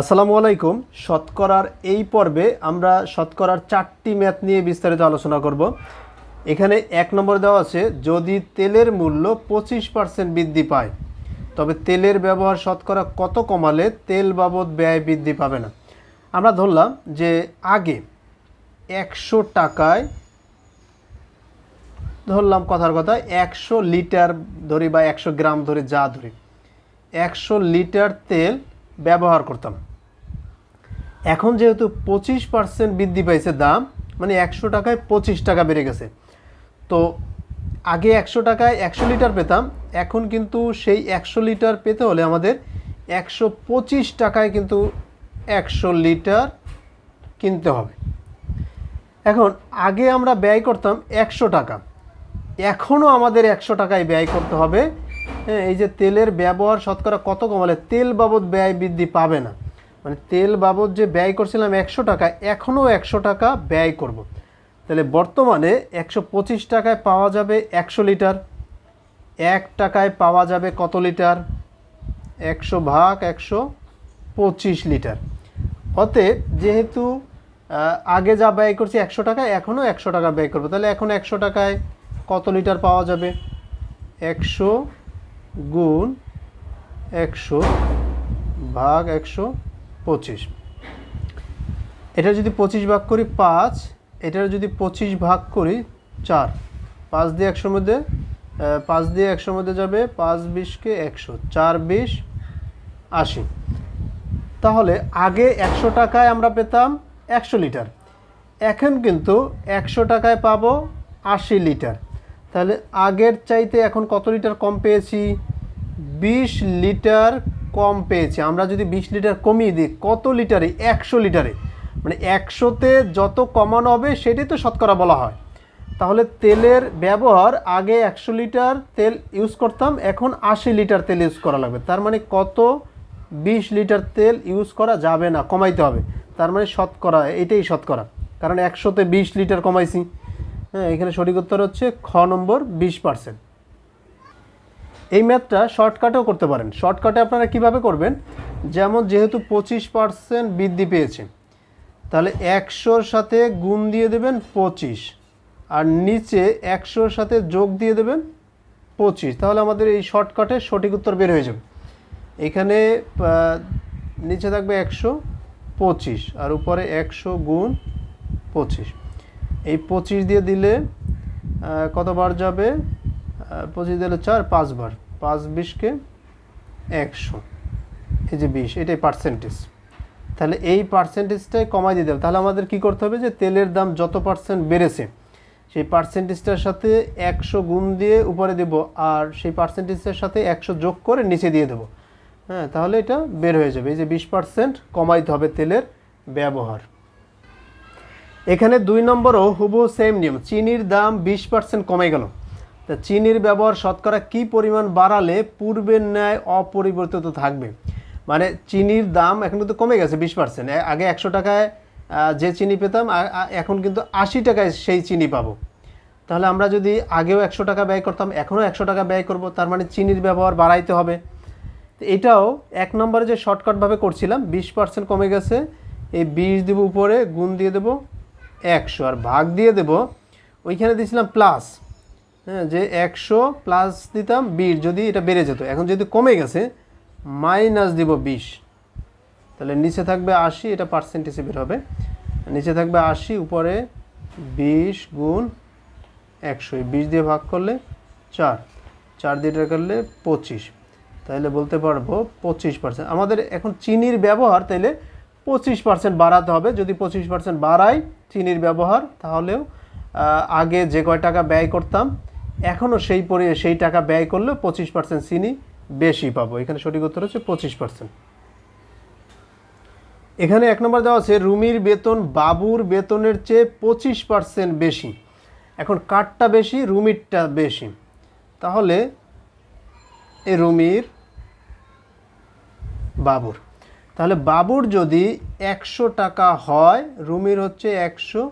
আসসালামু আলাইকুম। শতকরার এই পর্বে আমরা শতকরার চারটি ম্যাথ নিয়ে বিস্তারিত আলোচনা করব। এখানে এক নম্বর দেওয়া আছে, যদি তেলের মূল্য পঁচিশ পার্সেন্ট বৃদ্ধি পায়, তবে তেলের ব্যবহার শতকরা কত কমালে তেল বাবদ ব্যয় বৃদ্ধি পাবে না? আমরা ধরলাম যে আগে একশো টাকায়, ধরলাম কথার কথা, একশো লিটার ধরি বা একশো গ্রাম ধরি যা ধরি, একশো লিটার তেল ব্যবহার করতাম। এখন যেহেতু পঁচিশ পার্সেন্ট বৃদ্ধি পাইছে দাম মানে একশো টাকায় পঁচিশ টাকা বেড়ে গেছে। তো আগে একশো টাকায় একশো লিটার পেতাম, এখন কিন্তু সেই একশো লিটার পেতে হলে আমাদের একশো পঁচিশ টাকায় কিন্তু একশো লিটার কিনতে হবে। এখন আগে আমরা ব্যয় করতাম একশো টাকা, এখনও আমাদের একশো টাকায় ব্যয় করতে হবে হ্যাঁ এই যে তেলের ব্যবহার শতকরা কত কমালে তেল বাবদ ব্যয় বৃদ্ধি পাবে না? মানে তেল বাবদ যে ব্যয় করছিলাম একশো টাকা, এখনও একশো টাকা ব্যয় করব। তাহলে বর্তমানে একশো পঁচিশ টাকায় পাওয়া যাবে একশো লিটার, এক টাকায় পাওয়া যাবে কত লিটার? একশো ভাগ একশো পঁচিশ লিটার। অতএব যেহেতু আগে যা ব্যয় করছি একশো টাকা এখনও একশো টাকা ব্যয় করব। তাহলে এখন একশো টাকায় কত লিটার পাওয়া যাবে? একশো গুণ একশো ভাগ একশো পঁচিশ। এটা যদি পঁচিশ ভাগ করি পাঁচ, এটার যদি পঁচিশ ভাগ করি চার। পাঁচ দিয়ে একশোর মধ্যে পাঁচ দিয়ে একশোর মধ্যে যাবে পাঁচ বিশকে একশো, চার বিশ আশি। তাহলে আগে একশো টাকায় আমরা পেতাম একশো লিটার। এখন কিন্তু একশো টাকায় পাবো আশি লিটার। তাহলে আগের চাইতে এখন কত লিটার কম পেয়েছি? বিশ লিটার কম পেয়েছি। আমরা যদি বিশ লিটার কমিয়ে দিই, কত লিটারে? একশো লিটারে। মানে একশোতে যত কমানো হবে, সেটাই তো শতকরা বলা হয়। তাহলে তেলের ব্যবহার, আগে একশো লিটার তেল ইউজ করতাম, এখন আশি লিটার তেল ইউজ করা লাগবে। তার মানে কত? বিশ লিটার তেল ইউজ করা যাবে না, কমাইতে হবে। তার মানে শতকরা, এটাই শতকরা। কারণ একশোতে বিশ লিটার কমাইছি। হ্যাঁ এখানে সঠিক উত্তর হচ্ছে খ নম্বর বিশ পার্সেন্ট এই ম্যাথটা শর্টকাটেও করতে পারেন। শর্টকাটে আপনারা কীভাবে করবেন? যেমন যেহেতু পঁচিশ পার্সেন্ট বৃদ্ধি পেয়েছে, তাহলে একশোর সাথে গুণ দিয়ে দেবেন পঁচিশ। আর নিচে একশোর সাথে যোগ দিয়ে দেবেন পঁচিশ। তাহলে আমাদের এই শর্টকাটে সঠিক উত্তর বের হয়ে যাবে। এখানে নিচে থাকবে একশো পঁচিশ, আর উপরে একশো গুণ পঁচিশ। এই পঁচিশ দিয়ে দিলে কতবার যাবে? পঁচিশ দিলে চার, পাঁচবার। পাঁচ বিশকে একশো। এই যে বিশ, এটাই পার্সেন্টেজ তাহলে এই পার্সেন্টেজটাই কমাই দিতে হবে তাহলে আমাদের কি করতে হবে যে, তেলের দাম যত পার্সেন্ট বেড়েছে, সেই পার্সেন্টেজটার সাথে একশো গুণ দিয়ে উপরে দেব আর সেই পার্সেন্টেজটার সাথে একশো যোগ করে নিচে দিয়ে দেবো। হ্যাঁ তাহলে এটা বের হয়ে যাবে। এই যে বিশ পার্সেন্ট কমাইতে হবে তেলের ব্যবহার। এখানে দুই নম্বরও হুবহু সেম নিয়ম। চিনির দাম বিশ পার্সেন্ট কমে গেল। তা চিনির ব্যবহার শতকরা কি পরিমাণ বাড়ালে পূর্বের ন্যায় অপরিবর্তিত থাকবে? মানে চিনির দাম এখন কিন্তু কমে গেছে বিশ পার্সেন্ট আগে একশো টাকায় যে চিনি পেতাম এখন কিন্তু আশি টাকায় সেই চিনি পাবো। তাহলে আমরা যদি আগেও একশো টাকা ব্যয় করতাম, এখনও একশো টাকা ব্যয় করব, তার মানে চিনির ব্যবহার বাড়াইতে হবে। এটাও এক নম্বরে যে শর্টকাটভাবে করছিলাম, বিশ পার্সেন্ট কমে গেছে, এই বিশ দেবো উপরে, গুণ দিয়ে দেব একশো আর ভাগ দিয়ে দেব, ওইখানে দিয়েছিলাম প্লাস হ্যাঁ যে একশো প্লাস দিতাম বিশ, যদি এটা বেড়ে যেত। এখন যদি কমে গেছে মাইনাস দিব বিশ। তাহলে নিচে থাকবে আশি, এটা পার্সেন্টেজে বের হবে। নিচে থাকবে আশি, উপরে বিশ গুণ একশো। বিশ দিয়ে ভাগ করলে চার। চার দিয়ে করলে পঁচিশ। তাহলে বলতে পারব পঁচিশ পার্সেন্ট আমাদের এখন চিনির ব্যবহার তাইলে পঁচিশ পার্সেন্ট বাড়াতে হবে। যদি পঁচিশ পার্সেন্ট বাড়াই চিনির ব্যবহার, তাহলেও আগে যে কয় টাকা ব্যয় করতাম, এখনও সেই পরি, সেই টাকা ব্যয় করলেও পঁচিশ পার্সেন্ট চিনি বেশি পাবো। এখানে সঠিক উত্তর হচ্ছে পঁচিশ পার্সেন্ট এখানে এক নম্বর দেওয়া আছে, রুমির বেতন বাবুর বেতনের চেয়ে পঁচিশ পার্সেন্ট বেশি। এখন কাঠটা বেশি, রুমিরটা বেশি। তাহলে, এ রুমির বাবুর। তাহলে বাবুর যদি একশো টাকা হয়, রুমির হচ্ছে একশো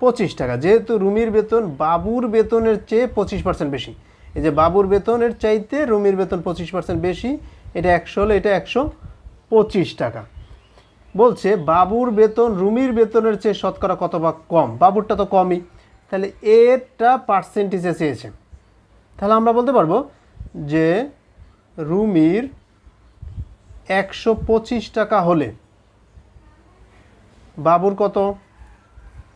পঁচিশ টাকা। যেহেতু রুমির বেতন বাবুর বেতনের চেয়ে পঁচিশ পার্সেন্ট বেশি। এই যে বাবুর বেতনের চাইতে রুমির বেতন পঁচিশ পার্সেন্ট বেশি, এটা একশো হলে এটা একশো পঁচিশ টাকা। বলছে, বাবুর বেতন রুমির বেতনের চেয়ে শতকরা কত ভাগ কম? বাবুরটা তো কমই। তাহলে এরটা পার্সেন্টেজে চেয়েছে। তাহলে আমরা বলতে পারব যে রুমির একশো পঁচিশ টাকা হলে। বাবুর কত?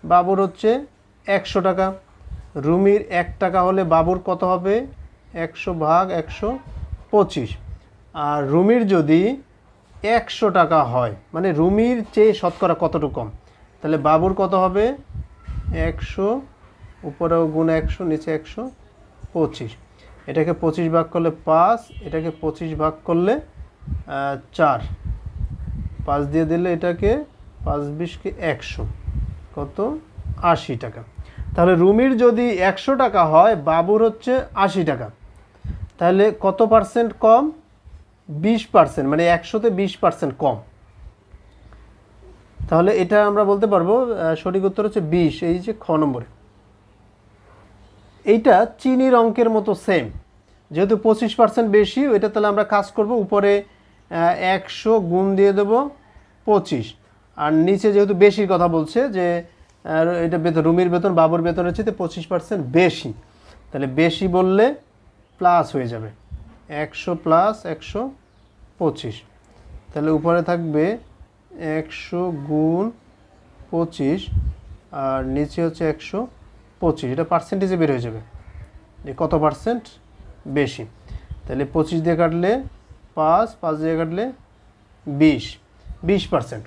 বাবুর হচ্ছে একশো টাকা। রুমির এক টাকা হলে বাবুর কত হবে? একশো ভাগ একশো পঁচিশ। আর রুমির যদি একশো টাকা হয় মানে রুমির চেয়ে শতকরা কতটুকু কম? তাহলে বাবুর কত হবে? একশো, উপরেও গুণ একশো, নিচে একশো পঁচিশ। এটাকে পঁচিশ ভাগ করলে পাঁচ, এটাকে পঁচিশ ভাগ করলে চার। পাঁচ দিয়ে দিলে এটাকে পাঁচ বিশকে একশো। কত? আশি টাকা। তাহলে রুমির যদি একশো টাকা হয়, বাবুর হচ্ছে আশি টাকা। তাহলে কত পার্সেন্ট কম? বিশ পার্সেন্ট মানে একশোতে বিশ পার্সেন্ট কম। তাহলে এটা আমরা বলতে পারব সঠিক উত্তর হচ্ছে বিশ, এই যে খ নম্বরে। এইটা চিনির অঙ্কের মতো সেম যেহেতু পঁচিশ পার্সেন্ট বেশি, ওইটা তাহলে আমরা কাজ করব উপরে একশো গুণ দিয়ে দেব পঁচিশ। আর নিচে যেহেতু বেশির কথা বলছে যে এটা বেতন, রুমির বেতন, বাবুর বেতনের চেয়ে পঁচিশ পার্সেন্ট বেশি। তাহলে বেশি বললে প্লাস হয়ে যাবে। একশো প্লাস একশো পঁচিশ। তাহলে উপরে থাকবে একশো গুণ পঁচিশ, আর নিচে হচ্ছে একশো পঁচিশ। এটা পার্সেন্টেজে বের হয়ে যাবে। যে কত পার্সেন্ট বেশি। তাহলে পঁচিশ দিয়ে কাটলে পাঁচ পাঁচ দিয়ে কাটলে বিশ বিশ পার্সেন্ট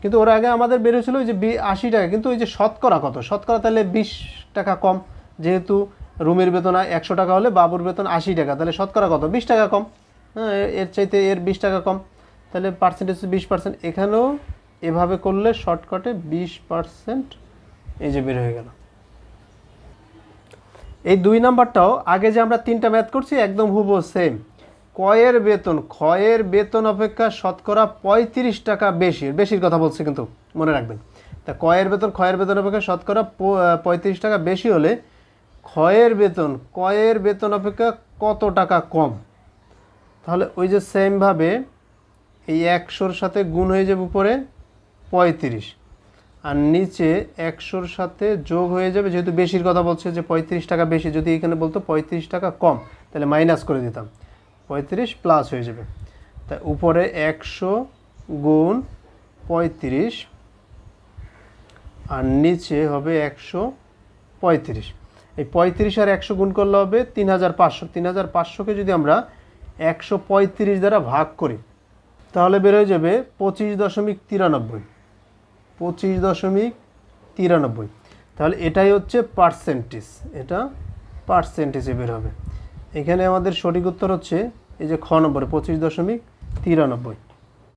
কিন্তু ওর আগে আমাদের বের হয়েছিল ওই যে আশি টাকা, কিন্তু ওই যে শতকরা কত? শতকরা তাহলে বিশ টাকা কম। যেহেতু রুমের বেতন একশো টাকা হলে বাবুর বেতন আশি টাকা, তাহলে শতকরা কত? বিশ টাকা কম। হ্যাঁ এর চাইতে এর বিশ টাকা কম। তাহলে পার্সেন্টেজ বিশ পার্সেন্ট এখানেও এভাবে করলে শর্টকাটে বিশ পার্সেন্ট এই যে বের হয়ে গেল। এই দুই নাম্বারটাও আগে যে আমরা তিনটা ম্যাথ করছি, একদম হুবো সেম কয়ের বেতন, ক্ষয়ের বেতন অপেক্ষা শতকরা পঁয়ত্রিশ টাকা বেশি। বেশির কথা বলছে কিন্তু, মনে রাখবেন। তা কয়ের বেতন, ক্ষয়ের বেতন অপেক্ষা শতকরা পঁয়ত্রিশ টাকা বেশি হলে ক্ষয়ের বেতন, কয়ের বেতন অপেক্ষা কত টাকা কম? তাহলে ওই যে সেমভাবে এই একশোর সাথে গুণ হয়ে যাবে উপরে পঁয়ত্রিশ। আর নিচে একশোর সাথে যোগ হয়ে যাবে, যেহেতু বেশির কথা বলছে যে পঁয়ত্রিশ টাকা বেশি, যদি এখানে বলতো পঁয়ত্রিশ টাকা কম, তাহলে মাইনাস করে দিতাম। পঁয়ত্রিশ প্লাস হয়ে যাবে। তা উপরে একশো গুণ পঁয়ত্রিশ আর নিচে হবে একশো পঁয়ত্রিশ। এই পঁয়ত্রিশ আর একশো গুণ করলে হবে তিন হাজার পাঁচশো। তিন হাজার পাঁচশোকে যদি আমরা একশো পঁয়ত্রিশ দ্বারা ভাগ করি, তাহলে বের হয়ে যাবে পঁচিশ দশমিক তিরানব্বই। পঁচিশ দশমিক তিরানব্বই। তাহলে এটাই হচ্ছে পার্সেন্টেজ এটা পার্সেন্টেজে বের হবে। এখানে আমাদের সঠিক উত্তর হচ্ছে এই যে খ নম্বরে পঁচিশ দশমিক তিরানব্বই।